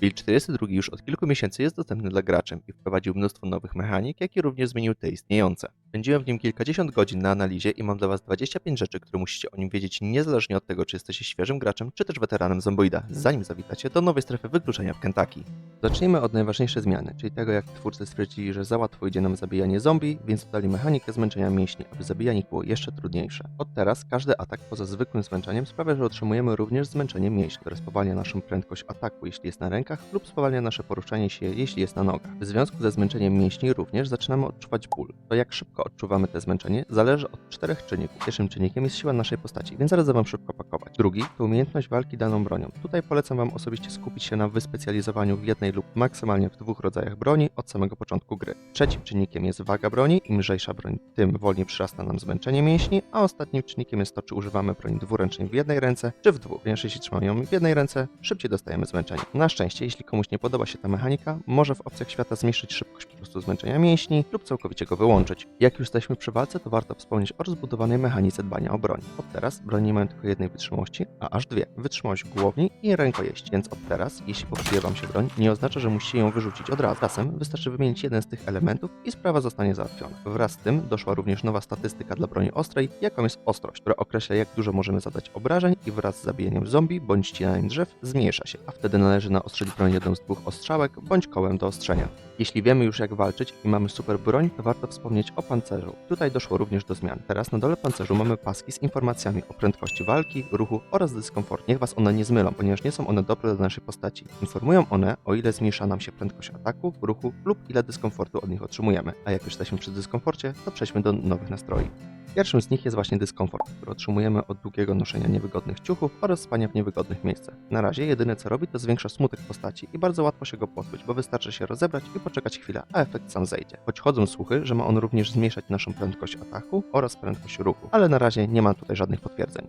Build 42 już od kilku miesięcy jest dostępny dla graczy i wprowadził mnóstwo nowych mechanik, jak i również zmienił te istniejące. Spędziłem w nim kilkadziesiąt godzin na analizie i mam dla Was 25 rzeczy, które musicie o nim wiedzieć niezależnie od tego, czy jesteście świeżym graczem, czy też weteranem Zomboida, zanim zawitacie do nowej strefy wykluczenia w Kentucky. Zacznijmy od najważniejszej zmiany, czyli tego jak twórcy stwierdzili, że za łatwo idzie nam zabijanie zombie, więc dodali mechanikę zmęczenia mięśni, aby zabijanie było jeszcze trudniejsze. Od teraz każdy atak poza zwykłym zmęczeniem sprawia, że otrzymujemy również zmęczenie mięśni, które spowalnia naszą prędkość ataku, jeśli jest na rękach, lub spowalnia nasze poruszanie się, jeśli jest na nogach. W związku ze zmęczeniem mięśni również zaczynamy odczuwać ból. To jak szybko odczuwamy to zmęczenie zależy od czterech czynników. Pierwszym czynnikiem jest siła naszej postaci, więc zaraz wam szybko pakować. Drugi to umiejętność walki daną bronią. Tutaj polecam wam osobiście skupić się na wyspecjalizowaniu w jednej lub maksymalnie w dwóch rodzajach broni od samego początku gry. Trzecim czynnikiem jest waga broni. Im lżejsza broń, tym wolniej przyrasta nam zmęczenie mięśni, a ostatnim czynnikiem jest to, czy używamy broni dwuręcznej w jednej ręce, czy w dwóch. Ponieważ jeśli trzymamy ją w jednej ręce, szybciej dostajemy zmęczenie. Na szczęście, jeśli komuś nie podoba się ta mechanika, może w opcjach świata zmniejszyć szybkość po prostu zmęczenia mięśni lub całkowicie go wyłączyć. Jak już jesteśmy przy walce, to warto wspomnieć o rozbudowanej mechanice dbania o broń. Od teraz broni mają tylko jednej wytrzymałości, a aż dwie. Wytrzymałość głowni i rękojeść, więc od teraz, jeśli popsuje wam się broń, nie oznacza, że musicie ją wyrzucić od razu. Czasem wystarczy wymienić jeden z tych elementów i sprawa zostanie załatwiona. Wraz z tym doszła również nowa statystyka dla broni ostrej, jaką jest ostrość, która określa jak dużo możemy zadać obrażeń i wraz z zabijaniem zombie bądź ścinaniem drzew zmniejsza się, a wtedy należy naostrzyć broń jedną z dwóch ostrzałek bądź kołem do ostrzenia. Jeśli wiemy już jak walczyć i mamy super broń, to warto wspomnieć o pancerzu. Tutaj doszło również do zmian. Teraz na dole pancerzu mamy paski z informacjami o prędkości walki, ruchu oraz dyskomforcie. Niech was one nie zmylą, ponieważ nie są one dobre dla naszej postaci. Informują one, o ile zmniejsza nam się prędkość ataku, ruchu lub ile dyskomfortu od nich otrzymujemy. A jak już jesteśmy przy dyskomforcie, to przejdźmy do nowych nastroi. Pierwszym z nich jest właśnie dyskomfort, który otrzymujemy od długiego noszenia niewygodnych ciuchów oraz spania w niewygodnych miejscach. Na razie jedyne co robi to zwiększa smutek postaci i bardzo łatwo się go pozbyć, bo wystarczy się rozebrać i poczekać chwilę, a efekt sam zejdzie. Choć chodzą słuchy, że ma on również zmniejszać naszą prędkość ataku oraz prędkość ruchu, ale na razie nie ma tutaj żadnych potwierdzeń.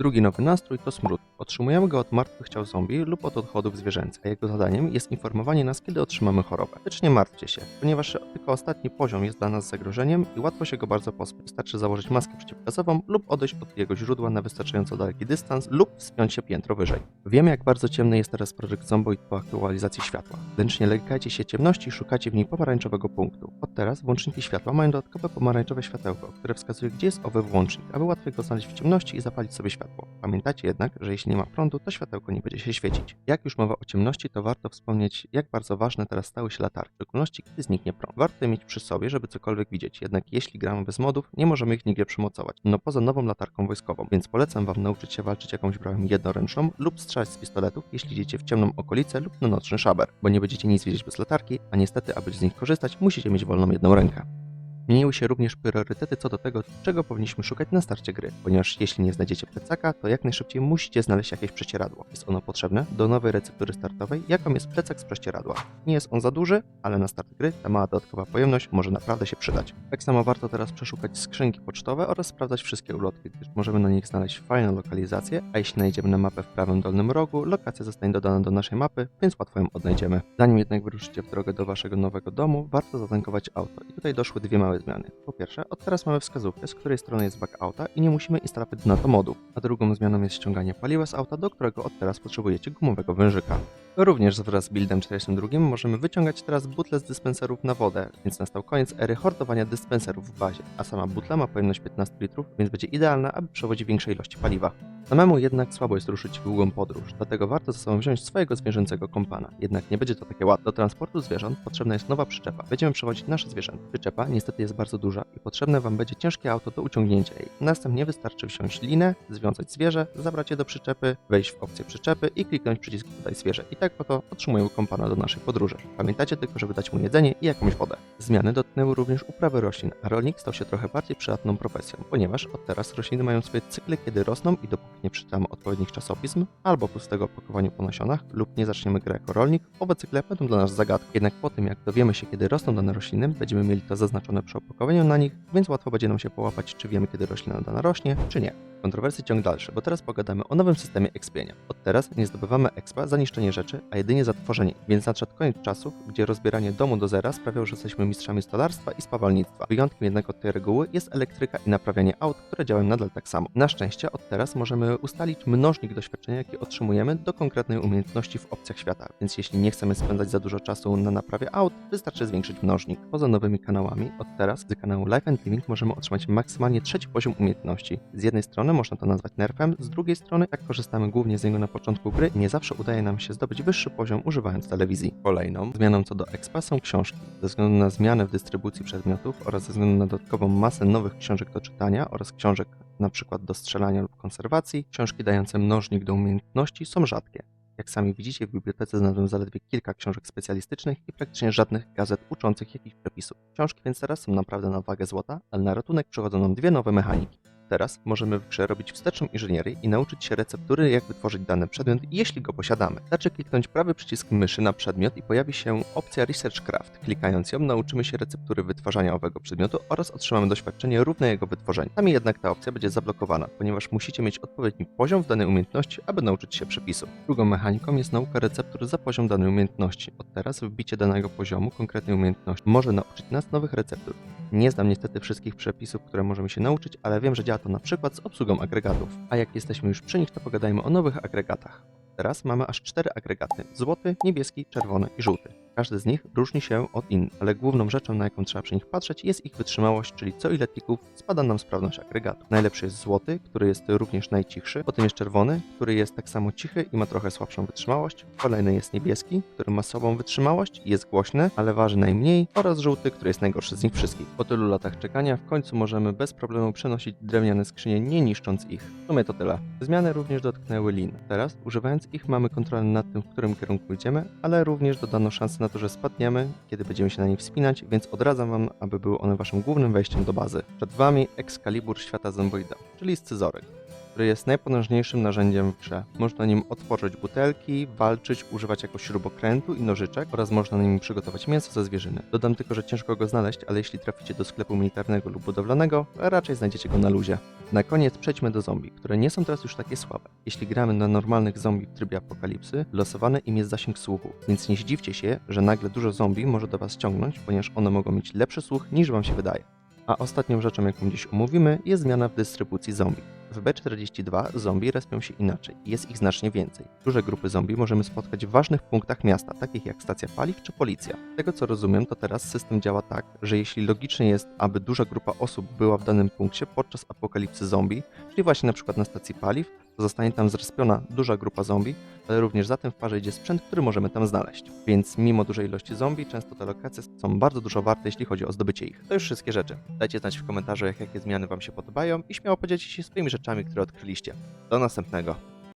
Drugi nowy nastrój to smród. Otrzymujemy go od martwych ciał zombie lub od odchodów zwierzęcych, a jego zadaniem jest informowanie nas, kiedy otrzymamy chorobę. Lecz nie martwcie się, ponieważ tylko ostatni poziom jest dla nas zagrożeniem i łatwo się go bardzo pozbyć. Wystarczy założyć maskę przeciwgazową lub odejść od jego źródła na wystarczająco daleki dystans lub wspiąć się piętro wyżej. Wiemy, jak bardzo ciemny jest teraz projekt Zomboid po aktualizacji światła. Więc nie lękajcie się ciemności i szukajcie w niej pomarańczowego punktu. Od teraz włączniki światła mają dodatkowe pomarańczowe światełko, które wskazuje, gdzie jest owy włącznik, aby łatwiej go znaleźć w ciemności i zapalić sobie światło. Pamiętajcie jednak, że jeśli nie ma prądu, to światełko nie będzie się świecić. Jak już mowa o ciemności, to warto wspomnieć, jak bardzo ważne teraz stały się latarki, w szczególności kiedy zniknie prąd. Warto je mieć przy sobie, żeby cokolwiek widzieć, jednak jeśli gramy bez modów, nie możemy ich nigdzie przymocować. No poza nową latarką wojskową, więc polecam wam nauczyć się walczyć jakąś bronią jednoręczną lub strzelać z pistoletów, jeśli idziecie w ciemną okolicę lub na nocny szaber, bo nie będziecie nic widzieć bez latarki, a niestety, aby z nich korzystać, musicie mieć wolną jedną rękę. Zmieniły się również priorytety co do tego, czego powinniśmy szukać na starcie gry, ponieważ jeśli nie znajdziecie plecaka, to jak najszybciej musicie znaleźć jakieś prześcieradło. Jest ono potrzebne do nowej receptury startowej, jaką jest plecak z prześcieradła. Nie jest on za duży, ale na start gry ta mała dodatkowa pojemność może naprawdę się przydać. Tak samo warto teraz przeszukać skrzynki pocztowe oraz sprawdzać wszystkie ulotki, gdyż możemy na nich znaleźć fajną lokalizację, a jeśli znajdziemy na mapę w prawym dolnym rogu, lokacja zostanie dodana do naszej mapy, więc łatwo ją odnajdziemy. Zanim jednak wyruszycie w drogę do waszego nowego domu, warto zatankować auto i tutaj doszły dwie małe zmiany. Po pierwsze, od teraz mamy wskazówkę, z której strony jest bak auta i nie musimy instalować na to modów. A drugą zmianą jest ściąganie paliwa z auta, do którego od teraz potrzebujecie gumowego wężyka. Również wraz z buildem 42 możemy wyciągać teraz butle z dyspenserów na wodę, więc nastał koniec ery hordowania dyspenserów w bazie, a sama butla ma pojemność 15 litrów, więc będzie idealna, aby przewozić większej ilości paliwa. Samemu jednak słabo jest ruszyć w długą podróż, dlatego warto ze sobą wziąć swojego zwierzęcego kompana. Jednak nie będzie to takie łatwe. Do transportu zwierząt potrzebna jest nowa przyczepa. Będziemy przewozić nasze zwierzęta. Przyczepa niestety jest bardzo duża i potrzebne Wam będzie ciężkie auto do uciągnięcia jej. Następnie wystarczy wsiąść linę, związać zwierzę, zabrać je do przyczepy, wejść w opcję przyczepy i kliknąć przycisk Dodaj zwierzę. I tak oto otrzymujemy kompana do naszej podróży. Pamiętajcie tylko, żeby dać mu jedzenie i jakąś wodę. Zmiany dotknęły również uprawy roślin, a rolnik stał się trochę bardziej przydatną profesją, ponieważ od teraz rośliny mają swoje cykle, kiedy rosną i dopóki nie przeczytamy odpowiednich czasopism, albo pustego opakowaniu po nasionach, lub nie zaczniemy gry jako rolnik, owe cykle będą dla nas zagadką. Jednak po tym, jak dowiemy się, kiedy rosną dane rośliny, będziemy mieli to zaznaczone przy opakowaniu na nich, więc łatwo będzie nam się połapać, czy wiemy, kiedy roślina dana rośnie, czy nie. Kontrowersje ciąg dalszy, bo teraz pogadamy o nowym systemie expienia. Od teraz nie zdobywamy expa za niszczenie rzeczy, a jedynie za tworzenie, więc nadszedł koniec czasów, gdzie rozbieranie domu do zera sprawiało, że jesteśmy mistrzami stolarstwa i spawalnictwa. Wyjątkiem jednak od tej reguły jest elektryka i naprawianie aut, które działają nadal tak samo. Na szczęście od teraz możemy ustalić mnożnik doświadczenia, jaki otrzymujemy do konkretnej umiejętności w opcjach świata, więc jeśli nie chcemy spędzać za dużo czasu na naprawie aut, wystarczy zwiększyć mnożnik. Poza nowymi kanałami, od teraz z kanału Life and Living możemy otrzymać maksymalnie trzeci poziom umiejętności. Z jednej strony można to nazwać nerfem, z drugiej strony, jak korzystamy głównie z niego na początku gry, nie zawsze udaje nam się zdobyć wyższy poziom używając telewizji. Kolejną zmianą co do expa są książki. Ze względu na zmianę w dystrybucji przedmiotów oraz ze względu na dodatkową masę nowych książek do czytania oraz książek przykład do strzelania lub konserwacji, książki dające mnożnik do umiejętności są rzadkie. Jak sami widzicie, w bibliotece znalazłem zaledwie kilka książek specjalistycznych i praktycznie żadnych gazet uczących jakichś przepisów. Książki więc teraz są naprawdę na wagę złota, ale na ratunek przychodzą nam dwie nowe mechaniki. Teraz możemy w grze robić wsteczną inżynierię i nauczyć się receptury, jak wytworzyć dany przedmiot, jeśli go posiadamy. Wystarczy kliknąć prawy przycisk myszy na przedmiot i pojawi się opcja Research Craft. Klikając ją nauczymy się receptury wytwarzania owego przedmiotu oraz otrzymamy doświadczenie równe jego wytworzeniu. Sami jednak ta opcja będzie zablokowana, ponieważ musicie mieć odpowiedni poziom w danej umiejętności, aby nauczyć się przepisu. Drugą mechaniką jest nauka receptur za poziom danej umiejętności. Od teraz wbicie danego poziomu konkretnej umiejętności może nauczyć nas nowych receptur. Nie znam niestety wszystkich przepisów, które możemy się nauczyć, ale wiem, że działa to na przykład z obsługą agregatów. A jak jesteśmy już przy nich, to pogadajmy o nowych agregatach. Teraz mamy aż cztery agregaty: złoty, niebieski, czerwony i żółty. Każdy z nich różni się od innych, ale główną rzeczą, na jaką trzeba przy nich patrzeć, jest ich wytrzymałość, czyli co ile tików spada nam sprawność agregatu. Najlepszy jest złoty, który jest również najcichszy, potem jest czerwony, który jest tak samo cichy i ma trochę słabszą wytrzymałość. Kolejny jest niebieski, który ma słabą wytrzymałość i jest głośny, ale waży najmniej, oraz żółty, który jest najgorszy z nich wszystkich. Po tylu latach czekania w końcu możemy bez problemu przenosić drewniane skrzynie, nie niszcząc ich. W sumie to tyle. Zmiany również dotknęły lin. Teraz, używając ich, mamy kontrolę nad tym, w którym kierunku idziemy, ale również dodano szansę na to, że spadniemy, kiedy będziemy się na nie wspinać, więc odradzam wam, aby były one waszym głównym wejściem do bazy. Przed wami Excalibur świata zomboida, czyli scyzoryk który jest najpotężniejszym narzędziem w grze. Można nim otworzyć butelki, walczyć, używać jako śrubokrętu i nożyczek oraz można nim przygotować mięso ze zwierzyny. Dodam tylko, że ciężko go znaleźć, ale jeśli traficie do sklepu militarnego lub budowlanego, raczej znajdziecie go na luzie. Na koniec przejdźmy do zombie, które nie są teraz już takie słabe. Jeśli gramy na normalnych zombie w trybie apokalipsy, losowany im jest zasięg słuchu, więc nie zdziwcie się, że nagle dużo zombie może do was ściągnąć, ponieważ one mogą mieć lepszy słuch niż wam się wydaje. A ostatnią rzeczą, jaką dziś omówimy, jest zmiana w dystrybucji zombie. W B42 zombie respią się inaczej jest ich znacznie więcej. Duże grupy zombie możemy spotkać w ważnych punktach miasta, takich jak stacja paliw czy policja. Z tego co rozumiem, to teraz system działa tak, że jeśli logicznie jest, aby duża grupa osób była w danym punkcie podczas apokalipsy zombie, czyli właśnie na przykład na stacji paliw, to zostanie tam zrespiona duża grupa zombie, ale również za tym w parze idzie sprzęt, który możemy tam znaleźć. Więc mimo dużej ilości zombie, często te lokacje są bardzo dużo warte, jeśli chodzi o zdobycie ich. To już wszystkie rzeczy. Dajcie znać w komentarzach, jakie zmiany Wam się podobają i śmiało podzielcie się swoimi rzeczami, które odkryliście. Do następnego.